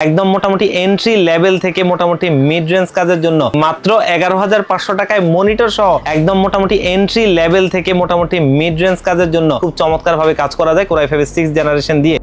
একদম মোটামুটি entry level থেকে মোটামুটি মিড রেঞ্জ কাজের জন্য মাত্র এগারো হাজার পাঁচশো টাকায় মনিটর সহ একদম মোটামুটি এন্ট্রি লেভেল থেকে মোটামুটি মিড রেঞ্জ কাজের জন্য খুব চমৎকার ভাবে কাজ করা যায় কোরাই ফাইভ সিক্স জেনারেশন দিয়ে।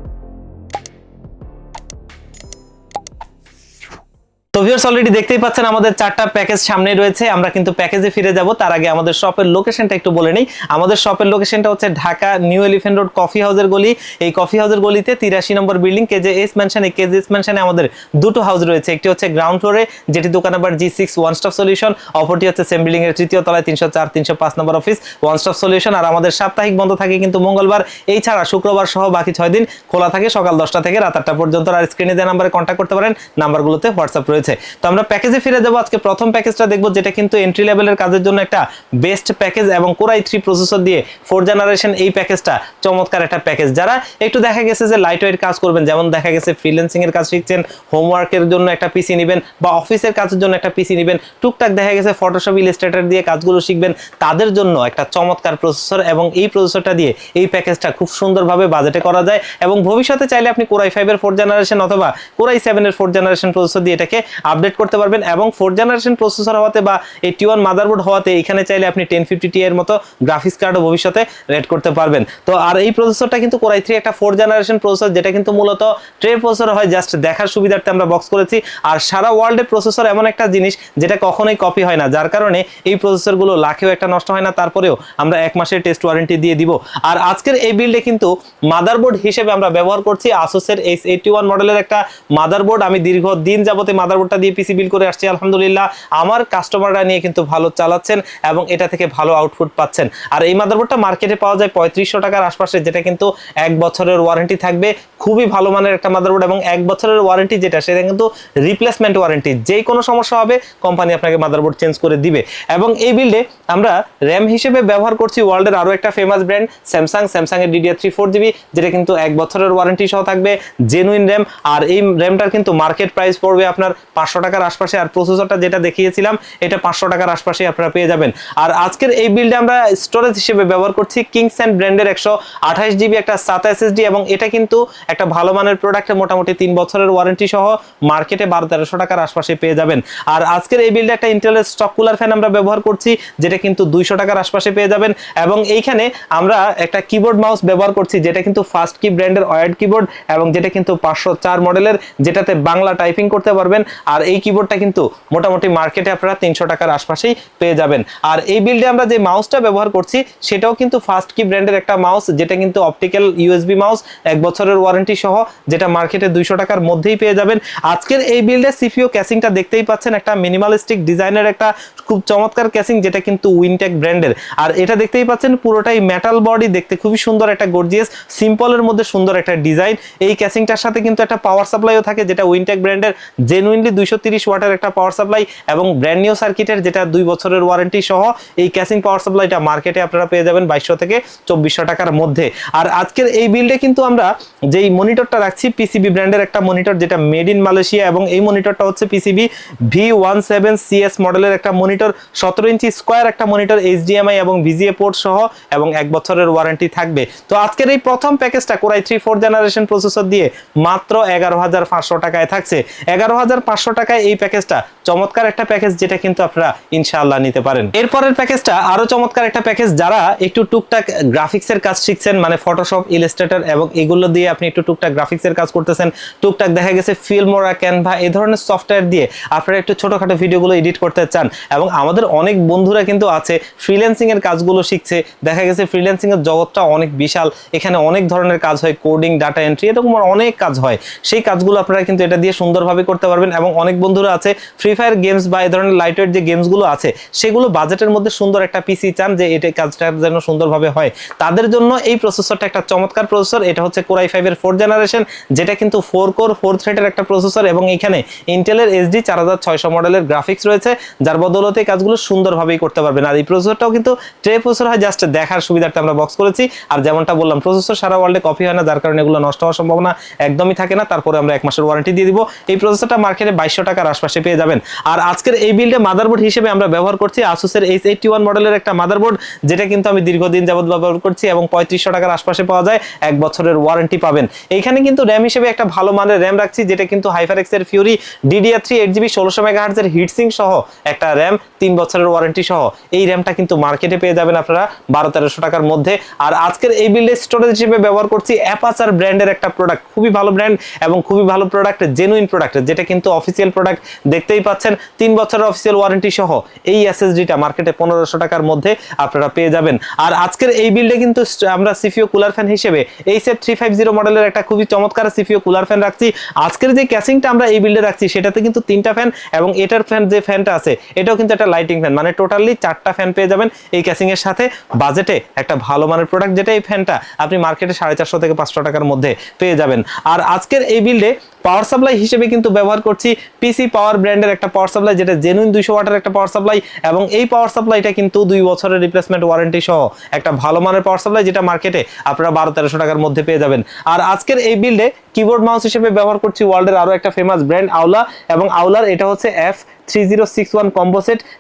তো ভিউয়ার্স অলরেডি দেখতেই পাচ্ছেন, আমাদের চারটা প্যাকেজ সামনে রয়েছে। আমরা কিন্তু প্যাকেজে ফিরে যাব। তার আগে আমাদের শপের লোকেশনটা একটু বলে নেই। আমাদের শপের লোকেশনটা হচ্ছে Dhaka new elephant road coffee হাউসের গলি। এই কফি হাউসের গলিতে তিরাশি নম্বর বিল্ডিং কেজে এস ম্যানশনে কেজে এস ম্যানশনে আমাদের দুটো হাউস রয়েছে। একটি হচ্ছে গ্রাউন্ড ফ্লোরে যেটি দোকান number G six one stop solution অপরটি হচ্ছে সেম বিল্ডিং এর তৃতীয় তলায় তিনশো চার, তিনশো পাঁচ number office one stop solution আর আমাদের সাপ্তাহিক বন্ধ থাকে কিন্তু মঙ্গলবার। এই ছাড়া শুক্রবার সহ বাকি ছয় দিন খোলা থাকে সকাল দশটা থেকে রাত আটটা পর্যন্ত। আর স্ক্রিনে দেওয়া নাম্বারে কন্ট্যাক্ট করতে পারেন নাম্বারগুলোতে হোয়াটসঅ্যাপ রয়েছে। তো আমরা প্যাকেজে ফিরে যাব। আজকে প্রথম প্যাকেজটা দেখব, যেটা কিন্তু এন্ট্রি লেভেলের কাজের জন্য একটা বেস্ট প্যাকেজ এবং কোরাই থ্রি প্রসেসর দিয়ে ফোর জেনারেশন এই প্যাকেজটা চমৎকার একটা প্যাকেজ যারা একটু দেখা গেছে যে লাইট ওয়েট কাজ করবেন, যেমন দেখা গেছে ফ্রিল্যান্সিং এর কাজ শিখছেন হোমওয়ার্কের জন্য একটা পিসি নেবেন বা অফিসের কাজের জন্য একটা পিসি নেবেন, টুকটাক দেখা গেছে ফটোশপ ইলাস্ট্রেটর দিয়ে কাজগুলো শিখবেন, তাদের জন্য একটা চমৎকার প্রসেসর এবং এই প্রসেসরটা দিয়ে এই প্যাকেজটা খুব সুন্দরভাবে বাজেটে করা যায় এবং ভবিষ্যতে চাইলে আপনি কোরাই ফাইভের ফোর জেনারেশন অথবা কোরাই সেভেনের ফোর জেনারেশন প্রসেসর দিয়ে এটাকে আপডেট করতে পারবেন এবং ফোর জেনারেশন প্রসেসর হওয়াতে বা এই টি ওয়ান মাদারবোর্ড হওয়াতে এখানে চাইলে আপনি টেন ফিফটি টি এর মতো গ্রাফিক্স কার্ডও ভবিষ্যতে রেড করতে পারবেন। তো আর এই প্রসেসরটা কিন্তু কোরাই থ্রি একটা ফোর জেনারেশন প্রসেসর যেটা কিন্তু মূলত ট্রে প্রসেসর হয় জাস্ট দেখার সুবিধার্থে আমরা বক্স করেছি। আর সারা ওয়ার্ল্ডে প্রসেসর এমন একটা জিনিস যেটা কখনোই কপি হয় না, যার কারণে এই প্রসেসরগুলো লাখেও একটা নষ্ট হয় না, তারপরেও আমরা এক মাসের টেস্ট ওয়ারেন্টি দিয়ে দিব। আর আজকের এই বিল্ডে কিন্তু মাদারবোর্ড হিসেবে আমরা ব্যবহার করছি আসুসের এইচ এইটি ওয়ান মডেলের একটা মাদারবোর্ড আমি দীর্ঘ দিন যাবতে মাদারবোর্ডটা দিয়ে পিসি বিল করে আসছি, আলহামদুলিল্লাহ। আমার কাস্টমাররা নিয়ে কিন্তু ভালো চালাচ্ছেন এবং এটা থেকে ভালো আউটপুট পাচ্ছেন। আর এই মাদারবোর্ডটা মার্কেটে পাওয়া যায় পঁয়ত্রিশশো টাকার আশপাশে, যেটা কিন্তু এক বছরের ওয়ারেন্টি থাকবে। খুবই ভালো মানের একটা মাদারবোর্ড এবং এক বছরের ওয়ারেন্টি যেটা, সেটা কিন্তু রিপ্লেসমেন্ট ওয়ারেন্টি যেই কোনো সমস্যা হবে কোম্পানি আপনাকে মাদারবোর্ড চেঞ্জ করে দিবে। এবং এই বিল্ডে আমরা র্যাম হিসেবে ব্যবহার করছি ওয়ার্ল্ডের আরও একটা ফেমাস ব্র্যান্ড স্যামসাং স্যামসাং এর ডিডিআর থ্রি ফোর জিবি যেটা কিন্তু এক বছরের ওয়ারেন্টি সহ থাকবে জেনুইন র্যাম আর এই র্যামটার কিন্তু মার্কেট প্রাইস পড়বে আপনার পাঁচশো টাকার আশপাশে আর প্রসেসরটা যেটা দেখিয়েছিলাম, এটা পাঁচশো টাকার আশপাশে আপনারা পেয়ে যাবেন। আর আজকের এই বিলটা আমরা স্টোরেজ হিসেবে ব্যবহার করছি কিংস অ্যান্ড ব্র্যান্ডের একশো আঠাশ জিবি একটা সাতা এসএসডি এবং এটা কিন্তু একটা ভালো মানের প্রোডাক্টে মোটামুটি তিন বছরের ওয়ারেন্টি সহ মার্কেটে বারো তেরোশো টাকার আশপাশে পেয়ে যাবেন। আর আজকের এই বিলটা একটা ইন্টেলের স্টক কুলার ফ্যান আমরা ব্যবহার করছি, যেটা কিন্তু দুইশো টাকার আশপাশে পেয়ে যাবেন এবং এইখানে আমরা একটা কিবোর্ড মাউস ব্যবহার করছি, যেটা কিন্তু ফার্স্ট কি ব্র্যান্ডের ওয়ার্ড কিবোর্ড এবং যেটা কিন্তু পাঁচশো চার মডেলের যেটাতে বাংলা টাইপিং করতে পারবেন। আর এই কিবোর্ডটা কিন্তু মোটামুটি মার্কেটে আপনারা তিনশো টাকার আশপাশেই পেয়ে যাবেন। আর এই বিল্ডে আমরা যে মাউসটা ব্যবহার করছি, সেটাও কিন্তু ফার্স্ট কি ব্র্যান্ডের একটা মাউস যেটা কিন্তু অপটিক্যাল ইউএসবি মাউস এক বছরের ওয়ারেন্টি সহ, যেটা মার্কেটে দুইশো টাকার মধ্যেই পেয়ে যাবেন। আজকের এই বিল্ডে সিপিও ক্যাসিংটা দেখতেই পাচ্ছেন, একটা মিনিমালিস্টিক ডিজাইনের একটা খুব চমৎকার ক্যাসিং যেটা কিন্তু উইনটেক ব্র্যান্ডের আর এটা দেখতেই পাচ্ছেন, পুরোটাই মেটাল বডি দেখতে খুবই সুন্দর একটা গর্জিয়াস সিম্পলের মধ্যে সুন্দর একটা ডিজাইন এই ক্যাসিংটার সাথে কিন্তু একটা পাওয়ার সাপ্লাইও থাকে, যেটা উইনটেক ব্র্যান্ডের জেনুইনলি দুইশো তিরিশ ওয়াটের একটা পাওয়ার সাপ্লাই এবং ব্র্যান্ড নিউ সার্কিটের যেটা দুই বছরের ওয়ারেন্টি সহ এই ক্যাসিং পাওয়ার সাপ্লাইটা মার্কেটে আপনারা পেয়ে যাবেন বাইশশো থেকে চব্বিশশো টাকার মধ্যে। আর আজকের এই বিল্ডে কিন্তু আমরা যেই মনিটরটা রাখছি পিসিবি ব্র্যান্ডের একটা মনিটর যেটা মেড ইন মালয়েশিয়া এবং এই মনিটরটা হচ্ছে PCB V one seven CS মডেলের একটা মনিটর সতেরো ইঞ্চি স্কোয়ার একটা মনিটর এইচডিএমআই এবং ভিজিএ পোর্ট সহ এবং এক বছরের ওয়ারেন্টি থাকবে। তো আজকের এই প্রথম প্যাকেজটা Core i three four generation processor দিয়ে মাত্র এগারো হাজার পাঁচশো টাকায় থাকছে। এগারো হাজার পাঁচশো টাকায় এই প্যাকেজটা, চমৎকার একটা প্যাকেজ যেটা কিন্তু আপনারা ইনশাআল্লাহ নিতে পারেন। এরপরের প্যাকেজটা আরও চমৎকার একটা প্যাকেজ, যারা একটু টুকটাক গ্রাফিক্সের কাজ শিখছেন মানে ফটোশপ ইলাস্ট্রেটর এবং এগুলো দিয়ে আপনি একটু টুকটাক গ্রাফিক্সের কাজ করতেছেন, টুকটাক দেখা গেছে ফিল্মোরা ক্যানভা এই ধরনের সফটওয়্যার দিয়ে আপনারা একটু ছোটখাটো ভিডিওগুলো এডিট করতে চান এবং আমাদের অনেক বন্ধুরা কিন্তু আছে ফ্রিল্যান্সিং এর কাজগুলো শিখছে, দেখা গেছে ফ্রিল্যান্সিং এর জগৎটা অনেক বিশাল, এখানে অনেক ধরনের কাজ হয় কোডিং ডাটা এন্ট্রি এরকম অনেক কাজ হয়। সেই কাজগুলো আপনারা কিন্তু এটা দিয়ে সুন্দরভাবে করতে পারবেন এবং অনেক বন্ধুরা আছে ফ্রি ফায়ার গেমস বা এই ধরনের লাইটওয়েট যে গেমসগুলো আছে, সেগুলো বাজেটের মধ্যে সুন্দর একটা পিসি চান যে এটা কাজটা যেন সুন্দরভাবে হয়। তাদের জন্য এই প্রসেসরটা একটা চমৎকার প্রসেসর এটা হচ্ছে কোরাই ফাইভের ফোর জেনারেশন যেটা কিন্তু ফোর কোর ফোর থ্রেডের একটা প্রসেসর এবং এখানে ইন্টেলের এসডি চার হাজার ছয়শো মডেলের গ্রাফিক্স রয়েছে, যার বদলতে কাজগুলো সুন্দরভাবেই করতে পারবেন। আর এই প্রসেসরটাও কিন্তু ট্রে প্রসেসর হয় জাস্ট দেখার সুবিধার্থে আমরা বক্স করেছি। আর যেমনটা বললাম প্রসেসর সারা ওয়ার্ল্ডে কপি হয় না, যার কারণে এগুলো নষ্ট হওয়ার সম্ভাবনা একদমই থাকে না, তারপরে আমরা এক মাসের ওয়ারেন্টি দিয়ে দিব। এই প্রসেসরটা মার্কেটে বাইশশো টাকার আশপাশে পেয়ে যাবেন। আর আজকের এই বিল্ডে মাদারবোর্ড হিসেবে আমরা ব্যবহার করছি আসুসের এইচ এইটটি ওয়ান মডেলের একটা মাদারবোর্ড যেটা কিন্তু আমি দীর্ঘদিন যাবত ব্যবহার করছি এবং পঁয়ত্রিশশো টাকার আশপাশে পাওয়া যায়, এক বছরের ওয়ারেন্টি পাবেন। এইখানে কিন্তু র্যাম হিসেবে একটা ভালো মানের র্যাম রাখছি, যেটা কিন্তু হাইফারেক্স এর Fury DDR three eight GB ষোলোশো মেগাহার্জের হিটসিং সহ একটা র্যাম তিন বছরের ওয়ারেন্টি সহ। এই র্যামটা কিন্তু মার্কেটে পেয়ে যাবেন আপনারা বারো তেরোশো টাকার মধ্যে। আর আজকের এই বিল্ডে স্টোরেজ হিসেবে ব্যবহার করছি অ্যাপাচার ব্র্যান্ডের একটা প্রোডাক্ট খুবই ভালো ব্র্যান্ড এবং খুবই ভালো প্রোডাক্ট জেনুইন প্রোডাক্ট যেটা কিন্তু অফিসিয়াল প্রোডাক্ট দেখতেই পাচ্ছেন। তিন বছরের অফিসিয়াল ওয়ারেন্টি সহ এই এসএসডিটা মার্কেটে পনেরোশো টাকার মধ্যে আপনারা পেয়ে যাবেন। আর আজকের এই বিল্ডে কিন্তু আমরা সিফিও কুলার ফ্যান হিসেবে এই সেট থ্রি ফাইভ জিরো মডেলের একটা খুবই চমৎকার সিফিও কুলার ফ্যান রাখছি। আজকের যে ক্যাসিংটা আমরা এই বিল্ডে রাখছি, সেটাতে কিন্তু তিনটা ফ্যান এবং এটার ফ্যান যে ফ্যানটা আছে, এটাও কিন্তু একটা লাইটিং ফ্যান মানে টোটালি চারটা ফ্যান পেয়ে যাবেন এই ক্যাসিং এর সাথে। বাজেটে একটা ভালো মানের প্রোডাক্ট যেটা এই ফ্যানটা আপনি মার্কেটে সাড়ে চারশো থেকে পাঁচশো টাকার মধ্যে পেয়ে যাবেন। আর আজকের এই বিল্ডে পাওয়ার সাপ্লাই হিসেবে কিন্তু ব্যবহার করছি পিসি পাওয়ার ব্র্যান্ডের একটা পাওয়ার সাপ্লাই যেটা জেনুইন দুইশো ওয়াটের একটা পাওয়ার সাপ্লাই এবং এই পাওয়ার সাপ্লাইটা কিন্তু দুই বছরের রিপ্লেসমেন্ট ওয়ারেন্টি সহ একটা ভালো মানের পাওয়ার সাপ্লাই যেটা মার্কেটে আপনারা বারো তেরোশো টাকার মধ্যে পেয়ে যাবেন। আর আজকের এই বিল্ডে কিবোর্ড মাউস হিসেবে ব্যবহার করছি ওয়ার্ল্ডের আরও একটা ফেমাস ব্র্যান্ড আওলা এবং আওলার এটা হচ্ছে F three zero six one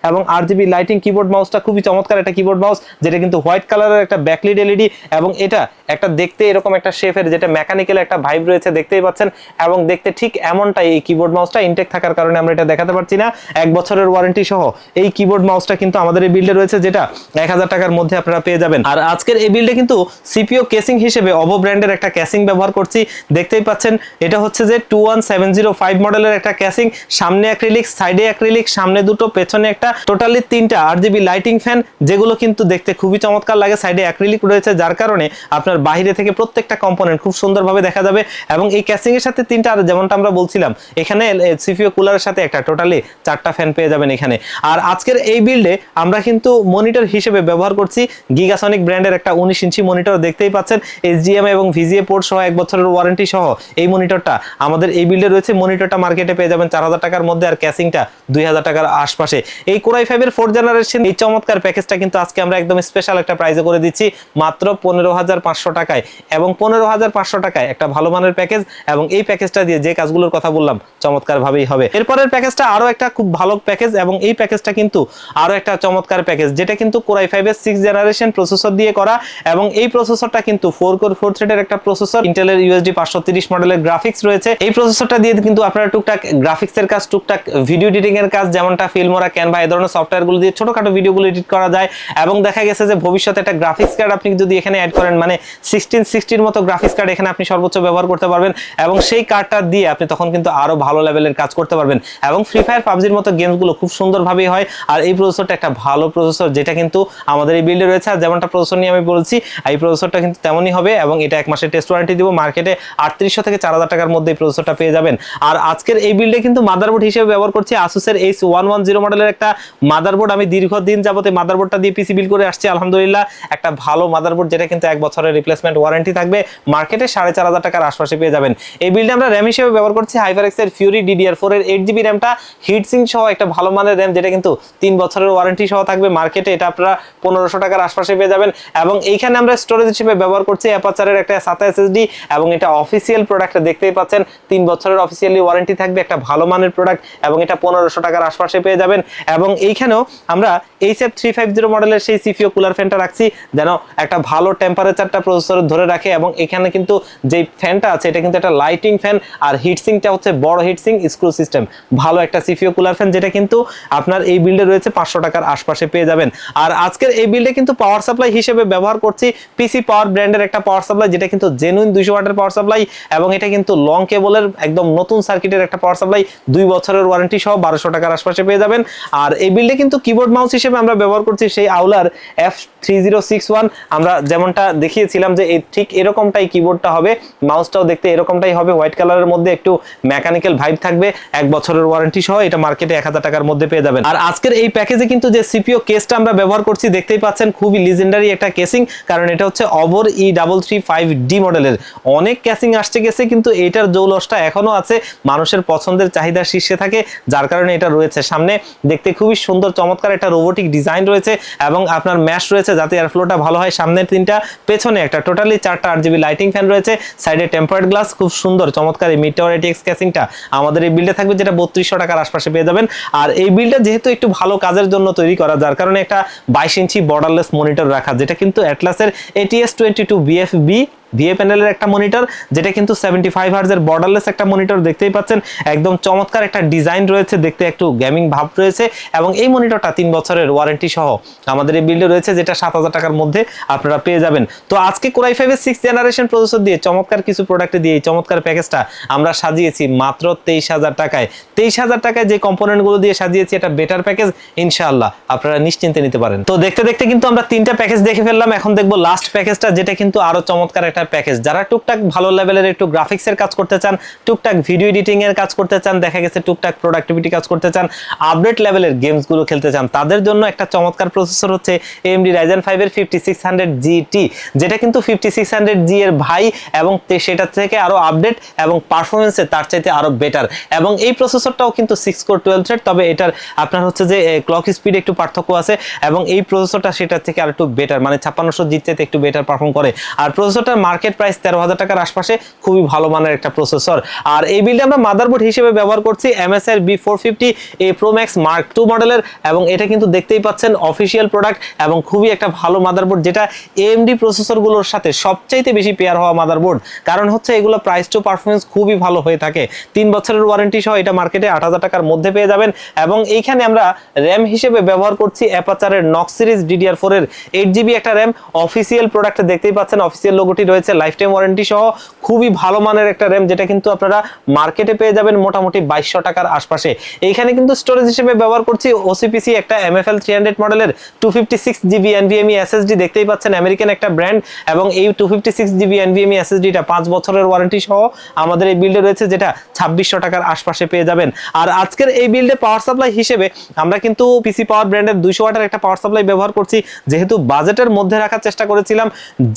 এবং আর জিবি লাইটিং কিবোর্ড মাউসটা খুবই চমৎকার একটা কিবোর্ড মাউস যেটা কিন্তু হোয়াইট কালারের একটা এবং এটা একটা দেখতে এরকম একটা শেফের যেটা মেকানিক্যাল একটা রয়েছে দেখতেই পাচ্ছেন এবং দেখতে ঠিক এমনটাই এই কিবোর্ড মাউসটা থাকার কারণে আমরা এটা দেখাতে পারছি না। এক বছরের ওয়ারেন্টি সহ এই কিবোর্ড মাউসটা কিন্তু আমাদের এই বিল্ডে রয়েছে যেটা এক হাজার টাকার মধ্যে আপনারা পেয়ে যাবেন। আর আজকের এই বিল্ডে কিন্তু সিপিও কেসিং হিসেবে একটা ক্যাসিং ব্যবহার করছি। দেখতেই পাচ্ছেন, এটা হচ্ছে যে two one seven zero five মডেলের একটা ক্যাসিং সামনে সাইডে অ্যাক্রিলিক সামনে দুটো, পেছনে একটা টোটালি তিনটা আর জিবি লাইটিং ফ্যান যেগুলো কিন্তু দেখতে খুবই চমৎকার লাগে। সাইডে অ্যাক্রিলিক রয়েছে, যার কারণে আপনার বাইরে থেকে প্রত্যেকটা কম্পোনেন্ট খুব সুন্দরভাবে দেখা যাবে। এবং এই ক্যাসিং এর সাথে তিনটা, আর যেমনটা আমরা বলছিলাম, এখানে সিপিও কুলারের সাথে একটা টোটালি চারটা ফ্যান পেয়ে যাবেন এখানে। আর আজকের এই বিল্ডে আমরা কিন্তু মনিটর হিসেবে ব্যবহার করছি গিগাসনিক ব্র্যান্ডের একটা উনিশ ইঞ্চি মনিটর দেখতেই পাচ্ছেন। এইচডিএমআই এবং ভিজিএ পোর্ট সহ এক বছরের ওয়ারেন্টি সহ এই মনিটরটা আমাদের এই বিল্ডে রয়েছে মনিটরটা মার্কেটে পেয়ে যাবেন চার হাজার টাকার মধ্যে। আর ক্যাসিংটা দুই হাজার টাকার আশপাশে। এই কোরাই ফাইভের ফোর্থ জেনারেশন এই চমৎকার প্যাকেজটা কিন্তু আজকে আমরা একদম স্পেশাল একটা প্রাইজে করে দিচ্ছি, মাত্র পনেরো হাজার পাঁচশো টাকায়। এবং পনেরো হাজার পাঁচশো টাকায় একটা ভালো মানের প্যাকেজ, এবং এই প্যাকেজটা দিয়ে যে কাজগুলোর কথা বললাম চমৎকার ভাবেই হবে। এরপরের প্যাকেজটা আরও একটা খুব ভালো প্যাকেজ, এবং এই প্যাকেজটা কিন্তু আরও একটা চমৎকার প্যাকেজ, যেটা কিন্তু কোরাই ফাইভের সিক্স জেনারেশন প্রসেসর দিয়ে করা, এবং এই প্রসেসরটা কিন্তু ফোর কোর ফোর থ্রেডের একটা প্রসেসর ইন্টেলের ইউএসডি পাঁচশো মডেলের গ্রাফিক্স রয়েছে। এই প্রসেসরটা দিয়ে কিন্তু আপনারা টুকটাক গ্রাফিক্স এর কাজ, টুকটাক ভিডিও এডিটিং এর কাজ যেমনটা ফিল্মোরা ক্যানভা এই ধরনের সফটওয়্যারগুলো দিয়ে ছোটখাটো ভিডিওগুলো এডিট করা যায় এবং দেখা গেছে যে ভবিষ্যতে একটা গ্রাফিক্স কার্ড আপনি যদি এখানে অ্যাড করেন মানে সিক্সটিন সিক্সটির মতো গ্রাফিক্স কার্ড এখানে আপনি সর্বোচ্চ ব্যবহার করতে পারবেন এবং সেই কার্ডটা দিয়ে আপনি তখন কিন্তু আরও ভালো লেভেলের কাজ করতে পারবেন এবং ফ্রি ফায়ার পাবজির মতো গেমসগুলো খুব সুন্দরভাবেই হয় আর এই প্রসেসরটা একটা ভালো প্রসেসর যেটা কিন্তু আমাদের এই বিল্ডে রয়েছে আর যেমনটা প্রসেসর নিয়ে আমি বলছি, এই প্রসেসরটা কিন্তু তেমনই হবে এবং এটা এক মাসের টেস্ট ওয়ারেন্টি দিব মার্কেটে আটত্রিশশো থেকে চার হাজার টাকার মধ্যে এই প্রসেসরটা পেয়ে যাবেন। আর আজকের এই বিল্ডে কিন্তু মাদারবোর্ড হিসেবে ব্যবহার করছি আসুসের এইচ ওয়ান ওয়ান জিরো মডেলের একটা মাদারবোর্ড আমি দীর্ঘদিন যাবতে মাদারবোর্ডটা দিয়ে পিসি বিল করে আসছি, আলহামদুলিল্লাহ। একটা ভালো মাদারবোর্ড যেটা কিন্তু এক বছরের রিপ্লেসমেন্ট ওয়ারেন্টি থাকবে। মার্কেটে সাড়ে চার হাজার টাকার আশপাশে পেয়ে যাবেন। এই বিল্ডে আমরা র্যাম হিসেবে ব্যবহার করছি হাইফারেক্স এর ফিউরি ডিডিআর ফোর এর এইট জিবি র্যামটা হিটসিং সহ একটা ভালো মানের র্যাম যেটা কিন্তু তিন বছরের ওয়ারেন্টি সহ থাকবে। মার্কেটে এটা আপনারা পনেরোশো টাকার আশপাশে পেয়ে যাবেন। এবং এইখানে আমরা স্টোরেজ হিসেবে ব্যবহার করছি অ্যাপাচারের একটা সাতা এসএসডি এবং এটা অফিসিয়াল প্রোডাক্ট দেখতেই পাচ্ছেন। তিন বছরের অফিসিয়ালি ওয়ারেন্টি থাকবে, একটা ভালো মানের প্রোডাক্ট এবং এটা পনেরোশো টাকার আশপাশে পেয়ে যাবেন। এবং এইখানেও আমরা H F three five zero মডেলের সেই সিপিও কুলার ফ্যানটা রাখছি, যেন একটা ভালো টেম্পারেচারটা প্রসেসর ধরে রাখে। এবং এখানে কিন্তু যে ফ্যানটা আছে, এটা কিন্তু একটা লাইটিং ফ্যান আর হিটসিংটা হচ্ছে বড় হিটসিং স্ক্রু সিস্টেম ভালো একটা সিপিও কুলার ফ্যান যেটা কিন্তু আপনার এই বিল্ডে রয়েছে, পাঁচশো টাকার আশপাশে পেয়ে যাবেন। আর আজকের এই বিল্ডে কিন্তু পাওয়ার সাপ্লাই হিসেবে ব্যবহার করছি পিসি পাওয়ার ব্র্যান্ডের একটা পাওয়ার সাপ্লাই যেটা কিন্তু জেনুইন দুইশো ওয়াটের পাওয়ার সাপ্লাই এবং এটা কিন্তু লং কেবলের একদম নতুন সার্কিটের একটা পাওয়ার সাপ্লাই দুই বছরের ওয়ারেন্টি সহ বারোশো টাকার আশপাশে পেয়ে যাবেন। আর এই বিল্ডে কিন্তু কিবোর্ড মাউস হিসেবে আমরা ব্যবহার করছি সেই আউলার এফ সিক্স ওয়ান আমরা যেমনটা দেখিয়েছিলাম যে ঠিক এরকমটাই কিবোর্ডটা হবে মাউসটাও দেখতে এরকমটাই হবে হোয়াইট কালারের মধ্যে একটু মেকানিক্যাল ভাইব থাকবে, এক বছরের ওয়ারেন্টি সহ এটা মার্কেটে এক হাজার টাকার মধ্যে পেয়ে যাবেন। আর আজকের এই প্যাকেজে কিন্তু যে সিপিও কেসটা আমরা ব্যবহার করছি, দেখতেই পাচ্ছেন খুবই লিজেন্ডারি একটা কেসিং কারণ এটা হচ্ছে অবর E double three five D মডেলের অনেক ক্যাসিং আসছে গেছে, কিন্তু এটার জৌলসটা এখনও আছে, মানুষের পছন্দের চাহিদা শীর্ষে থাকে, যার কারণে এটা রয়েছে। সামনে দেখতে খুবই সুন্দর, চমৎকার একটা রোবোটিক ডিজাইন রয়েছে এবং আপনার ম্যাশ রয়েছে যাতে এয়ার ফ্লোটা ভালো হয়। সামনের তিনটা, পেছনে একটা টোটালি চারটা আট জিবি লাইটিং ফ্যান রয়েছে। সাইডে টেম্পার্ড গ্লাস খুব সুন্দর, চমৎকার এই মিটার এটিএক্স ক্যাসিংটা আমাদের এই বিলটা থাকবে যেটা বত্রিশশো টাকার আশপাশে পেয়ে যাবেন। আর এই বিলটা যেহেতু একটু ভালো কাজের জন্য তৈরি করা, যার কারণে একটা বাইশ ইঞ্চি বর্ডারলেস মনিটর রাখা, যেটা কিন্তু অ্যাটলাসের ATS twenty two BFB VA প্যানেলের একটা মনিটর, যেটা কিন্তু সেভেন্টি ফাইভ হার্জের বর্ডারলেস একটা মনিটর দেখতেই পাচ্ছেন। একদম চমৎকার একটা ডিজাইন রয়েছে, দেখতে একটু গেমিং ভাব রয়েছে এবং এই মনিটরটা তিন বছরের ওয়ারেন্টি সহ আমাদের এই বিল্ডে রয়েছে, যেটা সাত হাজার টাকার মধ্যে আপনারা পেয়ে যাবেন। তো আজকে কোরাই ফাইভের সিক্স জেনারেশন প্রসেসর দিয়ে চমৎকার কিছু প্রোডাক্ট দিয়ে এই চমৎকার প্যাকেজটা আমরা সাজিয়েছি মাত্র তেইশ হাজার টাকায়। তেইশ হাজার টাকায় যে কম্পোনেন্টগুলো দিয়ে সাজিয়েছি, এটা বেটার প্যাকেজ ইনশাআল্লাহ আপনারা নিশ্চিন্তে নিতে পারেন। তো দেখতে দেখতে কিন্তু আমরা তিনটা প্যাকেজ দেখে ফেললাম, এখন দেখব লাস্ট প্যাকেজটা যেটা কিন্তু আরও চমৎকার একটা প্যাকেজ যারা টুকটাক ভালো লেভেলের একটু গ্রাফিক্স এর কাজ করতে চান, টুকটাক ভিডিও এডিটিং এর কাজ করতে চান, দেখা গেছে টুকটাক প্রোডাক্টিভিটি কাজ করতে চান আপডেট লেভেলের গেমসগুলো খেলতে চান, তাদের জন্য একটা চমৎকার প্রসেসর হচ্ছে AMD Ryzen 5 এর 5600 GT যেটা কিন্তু 5600 G এর ভাই এবং সেটা থেকে আরও আপডেট এবং পারফরমেন্সে তার চাইতে আরও বেটার এবং এই প্রসেসরটাও কিন্তু সিক্স কোর 12 থ্রেড তবে এটার আপনার হচ্ছে যে ক্লক স্পিড একটু পার্থক্য আছে এবং এই প্রসেসরটা সেটার থেকে আর একটু বেটার মানে ছাপ্পান্নশো জির চাইতে একটু বেটার পারফর্ম করে। আর প্রসেসরটার মার্কেট প্রাইস তেরো হাজার টাকার আশপাশে খুবই ভালো মানের একটা প্রসেসর আর এই বিলটা আমরা মাদারবোর্ড হিসেবে ব্যবহার করছি MSI B four fifty A pro max mark two মডেলের এবং এটা কিন্তু দেখতেই পাচ্ছেন অফিসিয়াল প্রোডাক্ট এবং খুবই একটা ভালো মাদারবোর্ড যেটা এএমডি প্রসেসরগুলোর সাথে সবচাইতে বেশি পেয়ার হওয়া মাদারবোর্ড কারণ হচ্ছে এগুলো প্রাইস টু পারফরমেন্স খুবই ভালো হয়ে থাকে। তিন বছরের ওয়ারেন্টি সহ এটা মার্কেটে আট হাজার টাকার মধ্যে পেয়ে যাবেন এবং এইখানে আমরা র্যাম হিসেবে ব্যবহার করছি অ্যাপাচারের নক সিরিজ ডিডিআর ফোর এর এইট জিবি একটা র্যাম অফিসিয়াল প্রোডাক্ট দেখতেই পাচ্ছেন অফিসিয়াল লোগোটি রয়েছে লাইফ টাইম ওয়ারেন্টি সহ খুবই ভালো মানের একটা র্যাম যেটা কিন্তু আপনারা মার্কেটে পেয়ে যাবেন মোটামুটি বাইশশো টাকার আশপাশে। এইখানে কিন্তু স্টোরেজ হিসেবে ব্যবহার করছি ওসিপিসি একটা এম এমএফএল থ্রি হান্ড্রেড মডেলের two fifty six GB NVMe SSD দেখতেই পাচ্ছেন আমেরিকান একটা ব্র্যান্ড এবং এই two fifty six GB NVMe এসএসডিটা পাঁচ বছরের ওয়ারেন্টি সহ আমাদের এই বিল্ডে রয়েছে, যেটা ছাব্বিশশো টাকার আশপাশে পেয়ে যাবেন। আর আজকের এই বিল্ডে পাওয়ার সাপ্লাই হিসেবে আমরা কিন্তু পিসি পাওয়ার ব্র্যান্ডের দুইশো ওয়াটের একটা পাওয়ার সাপ্লাই ব্যবহার করছি, যেহেতু বাজেটের মধ্যে রাখার চেষ্টা করেছিলাম,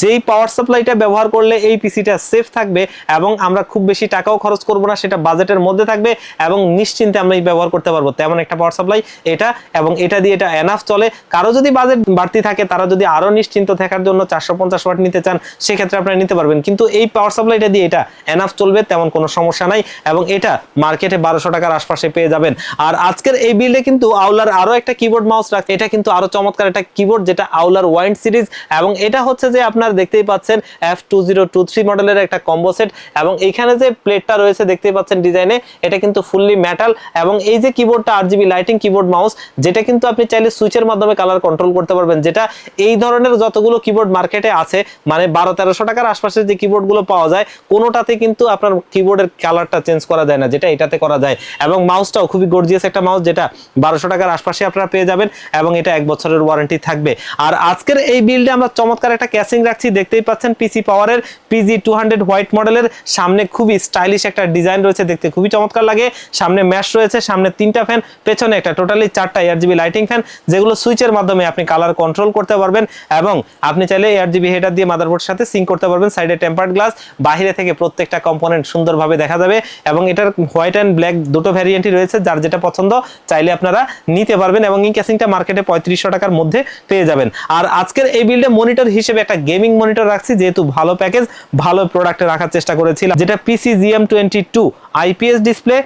যেই পাওয়ার সাপ্লাইটা ব্যবহার করলে এই পিসিটা সেফ থাকবে এবং আমরা খুব বেশি টাকাও খরচ করব না, সেটা বাজেটের মধ্যে থাকবে এবং নিশ্চিন্তে আমরা এই ব্যবহার করতে পারব। তেমন একটা পাওয়ার সাপ্লাই এটা এবং এটা দিয়ে এটা এনাফ চলে। কারও যদি বাজেট বাড়তি থাকে, তারা যদি আরও নিশ্চিন্ত থাকার জন্য চারশো পঞ্চাশ ওয়াট নিতে চান, সেক্ষেত্রে আপনারা নিতে পারবেন। কিন্তু এই পাওয়ার সাপ্লাইটা দিয়ে এটা এনাফ চলবে, তেমন কোনো সমস্যা নাই এবং এটা মার্কেটে বারোশো টাকার আশপাশে পেয়ে যাবেন। আর আজকের এই বিল্ডে কিন্তু আউলার আরও একটা কিবোর্ড মাউস রাখছে। এটা কিন্তু আরও চমৎকার একটা কিবোর্ড যেটা আউলার ওয়াইন্ড সিরিজ এবং এটা হচ্ছে যে আপনার দেখতেই পাচ্ছেন টু জিরো টু থ্রি মডেলের একটা কম্বো সেট এবং এইখানে যে প্লেটটা রয়েছে দেখতেই পাচ্ছেন ডিজাইনে এটা কিন্তু ফুললি মেটাল এবং এই যে কিবোর্ডটা R GB lighting keyboard mouse যেটা কিন্তু আপনি চাইলে সুইচের মাধ্যমে কালার কন্ট্রোল করতে পারবেন। যেটা এই ধরনের যতগুলো কিবোর্ড মার্কেটে আছে মানে বারো তেরোশো টাকার আশপাশে যে কিবোর্ডগুলো পাওয়া যায়, কোনোটাতে কিন্তু আপনার কিবোর্ডের কালারটা চেঞ্জ করা যায় না, যেটা এটাতে করা যায়। এবং মাউসটাও খুবই গর্জিয়াস একটা মাউস যেটা বারোশো টাকার আশপাশে আপনারা পেয়ে যাবেন এবং এটা এক বছরের ওয়ারেন্টি থাকবে। আর আজকের এই বিলডে আমরা চমৎকার একটা ক্যাসিং রাখছি, দেখতেই পাচ্ছেন পিসি পাওয়ারের পিজি টু হান্ড্রেড হোয়াইট মডেলের সামনে খুবই স্টাইলিশ একটা ডিজাইন রয়েছে, দেখতে খুবই চমৎকার লাগে। সামনে ম্যাশ রয়েছে, সামনে তিনটা ফ্যান পেছনে একটা টোটালি চারটা এয়ার জিবি লাইটিং ফ্যান যেগুলো সুইচের মাধ্যমে আপনি কালার কন্ট্রোল করতে পারবেন এবং আপনি চাইলে এয়ার জিবি হেডার দিয়ে মাদারবোর্ড সাথে সিঙ্ক করতে পারবেন সাইডে টেম্পার্ড গ্লাস বাইরে থেকে প্রত্যেকটা কম্পোনেন্ট সুন্দরভাবে দেখা যাবে এবং এটার হোয়াইট অ্যান্ড ব্ল্যাক দুটো ভ্যারিয়েন্টই রয়েছে, যার যেটা পছন্দ, চাইলে আপনারা নিতে পারবেন এবং এই ক্যাসিংটা মার্কেটে পঁয়ত্রিশশো টাকার মধ্যে পেয়ে যাবেন। আর আজকের এই বিল্ডে মনিটর হিসেবে একটা গেমিং মনিটর রাখছি, যেহেতু ভালো প্যাকেজ ভালো প্রোডাক্টে রাখার চেষ্টা করেছিলাম যেটা PC GM twenty two IPS display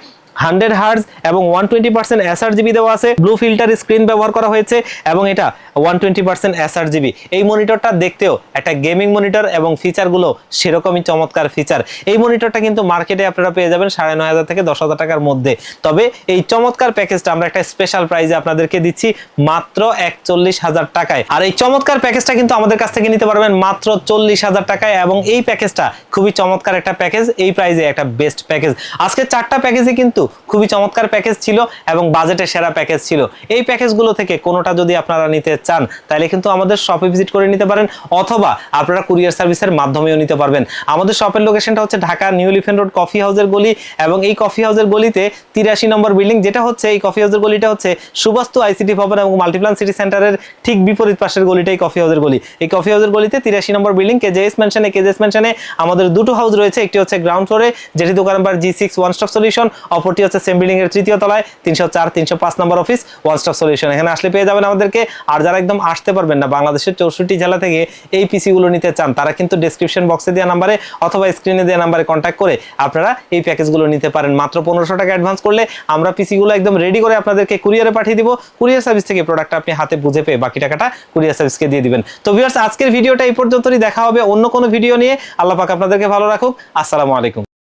hundred hertz এবং one twenty percent SR GB দেওয়া আছে। ব্লু ফিল্টার স্ক্রিন ব্যবহার করা হয়েছে এবং এটা one twenty percent SR GB এই মনিটরটা দেখতেও একটা গেমিং মনিটর এবং ফিচারগুলো সেরকমই চমৎকার ফিচার। এই মনিটরটা কিন্তু মার্কেটে আপনারা পেয়ে যাবেন সাড়ে নয় হাজার থেকে দশ হাজার টাকার মধ্যে। তবে এই চমৎকার প্যাকেজটা আমরা একটা স্পেশাল প্রাইজে আপনাদেরকে দিচ্ছি মাত্র একচল্লিশ হাজার টাকায়। আর এই চমৎকার প্যাকেজটা কিন্তু আমাদের কাছ থেকে নিতে পারবেন মাত্র চল্লিশ হাজার টাকায় এবং এই প্যাকেজটা খুবই চমৎকার একটা প্যাকেজ, এই প্রাইজে একটা বেস্ট প্যাকেজ আজকে চারটা প্যাকেজে কিন্তু খুবই চমৎকার প্যাকেজ ছিল এবং বাজেটে সেরা প্যাকেজ ছিল। এই প্যাকেজগুলো থেকে কোনোটা যদি আপনারা নিতে চান, তাহলে কিন্তু আমাদের শপে ভিজিট করে নিতে পারেন অথবা আপনারা কুরিয়ার সার্ভিসের মাধ্যমেও নিতে পারবেন। আমাদের শপের লোকেশনটা হচ্ছে Dhaka new Elephant road coffee হাউসের গলি এবং এই কফি হাউসের গলিতে তিরাশি নম্বর বিল্ডিং যেটা হচ্ছে এই কফি হাউসের গলিটা হচ্ছে সুবাস্তু আইসিটি ভবন এবং মাল্টিপ্লান সিটি সেন্টারের ঠিক বিপরীত পাশের গলিটাই কফি হাউসের গলি। এই কফি হাউসের গলিতে তিরাশি নম্বর বিল্ডিং কে কেজেএস মেনশনে কেজেএস মেনশনে আমাদের দুটো হাউস রয়েছে, একটি হচ্ছে গ্রাউন্ড ফ্লোরে যেটি দোকান number G six one stop solution অপর নম্বরটি হচ্ছে সেম বিল্ডিং এর তৃতীয় তলায়, তিনশো চার, তিনশো পাঁচ নম্বর অফিস ওয়ান স্টপ সলিউশন এখানে আসলে পেয়ে যাবেন আমাদেরকে। আর যারা একদম আসতে পারবেন না, বাংলাদেশের চৌষট্টি জেলা থেকে এই পিসি গুলো নিতে চান, তারা কিন্তু ডিসক্রিপশন বক্সে দেওয়া নাম্বারে অথবা স্ক্রিনে দেওয়া নাম্বারে কন্ট্যাক্ট করে আপনারা এই প্যাকেজগুলো নিতে পারেন। মাত্র পনেরোশো টাকা অ্যাডভান্স করলে আমরা পিসি গুলো একদম রেডি করে আপনাদেরকে কুরিয়ারে পাঠিয়ে দিব। কুরিয়ার সার্ভিস থেকে প্রোডাক্টটা আপনি হাতে বুঝে পেয়ে বাকি টাকাটা কুরিয়ার সার্ভিসকে দিয়ে দিবেন। তো ভিউয়ার্স আজকের ভিডিওটা এই পর্যন্তই। দেখা হবে অন্য কোনো ভিডিও নিয়ে। আল্লাহ পাক আপনাদেরকে ভালো রাখুক। আসসালামু আলাইকুম।